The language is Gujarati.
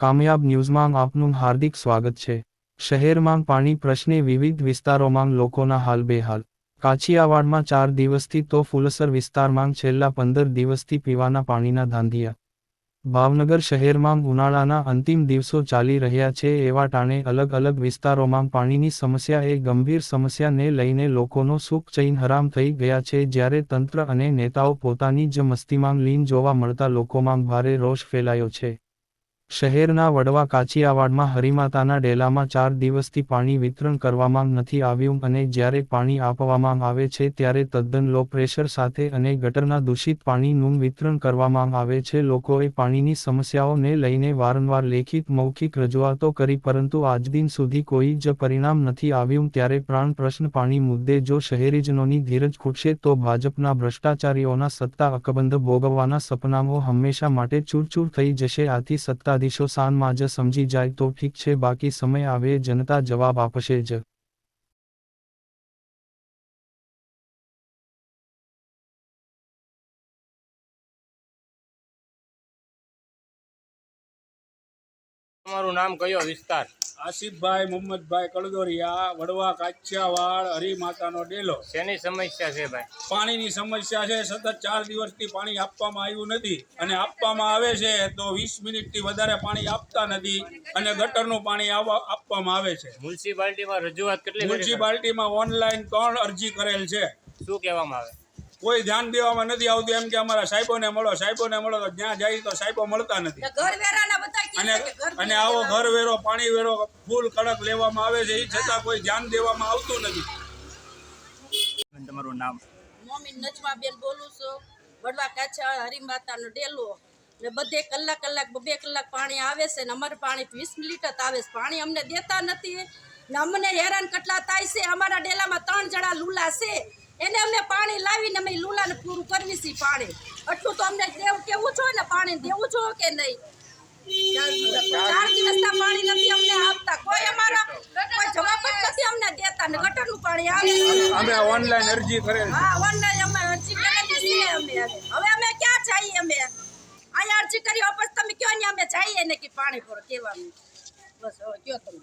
કામયાબ ન્યૂઝમાં આપનું હાર્દિક સ્વાગત છે. શહેરમાં પાણી પ્રશ્ને વિવિધ વિસ્તારોમાં લોકોના હાલ બેહાલ. કાછિયાવાડમાં ચાર દિવસથી તો ફુલસર વિસ્તારમાં છેલ્લા પંદર દિવસથી પીવાના પાણીના ધાંધિયા. ભાવનગર શહેરમાં ઉનાળાના અંતિમ દિવસો ચાલી રહ્યા છે એવા ટાણે અલગ અલગ વિસ્તારોમાં પાણીની સમસ્યા એ ગંભીર સમસ્યાને લઈને લોકોનો સુખ ચૈન હરામ થઈ ગયા છે જ્યારે તંત્ર અને નેતાઓ પોતાની જ મસ્તીમાં લીન જોવા મળતા લોકોમાં ભારે રોષ ફેલાયો છે. શહેરના વડવા કાચિયાવાડમાં હરિમાતાના ડેલામાં ચાર દિવસથી પાણી વિતરણ કરવામાં નથી આવ્યું અને જ્યારે પાણી આપવામાં આવે છે ત્યારે તદ્દન લો પ્રેશર સાથે અને ગટરના દૂષિત પાણીનું વિતરણ કરવામાં આવે છે. લોકોએ પાણીની સમસ્યાઓને લઈને વારંવાર લેખિત મૌખિક રજૂઆતો કરી પરંતુ આજ દિન સુધી કોઈ જ પરિણામ નથી આવ્યું. ત્યારે પ્રાણ પ્રશ્ન પાણી મુદ્દે જો શહેરીજનોની ધીરજ ખૂટશે તો ભાજપના ભ્રષ્ટાચારીઓના સત્તા અકબંધ ભોગવવાના સપનાઓ હંમેશા માટે ચૂરચૂર થઈ જશે. આથી સત્તાધીશો સાનમાં જ સમજી જાય તો ઠીક છે, બાકી સમય આવે, જનતા જવાબ આપશે જ. તમારું નામ કયો વિસ્તાર? આસિફભાઈ મોહમ્મદભાઈ કળદોરિયા વડવા કાછિયાવાડ હરિમાતાનો ડેલો. શેની સમસ્યા છે ભાઈ? પાણીની સમસ્યા છે. સતત ચાર દિવસથી પાણી આપવામાં આવ્યું નથી અને આપવામાં આવે છે તો વીસ મિનિટથી વધારે પાણી આપતા નથી અને ગટરનું પાણી આપવામાં આવે છે. મ્યુનિસિપાલિટીમાં રજૂઆત કેટલી મ્યુનિસિપાલિટીમાં ઓનલાઈન ત્રણ અરજી કરેલ છે? શું કહેવામાં આવે? કોઈ ધ્યાન દેવામાં નથી આવતું. એમ કે અમારા સાહેબોને મળો સાહેબોને મળો તો જ્યાં જાય તો સાહેબો મળતા નથી. અને કીધા કે ઘર અને આવો ઘર વેરો પાણી વેરો ફૂલ કડક લેવામાં આવે છે. એ છતાં કોઈ ધ્યાન દેવામાં આવતું નથી. તમારું નામ? મોમીન નજમાબેન બોલું છું. વડવા કાછા હરિમાતાનો ડેલો. ને બધે કલાક કલાક બે કલાક પાણી આવે છે ને અમારે પાણી વીસ મિનિટ જ આવે છે. પાણી અમને દેતા નથી. ને અમને હેરાન કેટલા થાય છે. અમારા ડેલામાં ત્રણ જણા લુલા છે. લાવીને અમે લુલાને પૂરું કરવી છીએ પાણી. એટલું તો અમને દેવું કેવું છો ને પાણી દેવું છો કે નહીં? ચાર દિવસના પાણી નથી અમને આપતા. કોઈ અમારા કોઈ જવાબ જ નથી અમને દેતા ને ગટરનું પાણી આવે. અમે ઓનલાઈન અરજી કરેલ હા ઓનલાઈન અમે અરજી કરેલી છીએ અમે. હવે અમે ક્યાં જઈએ અમે? અહીંયા અરજી કરી વાપસ તમે કયો ને અમે જઈએ ને કે પાણી પર કહેવાનું. બસ હવે કયો તમે?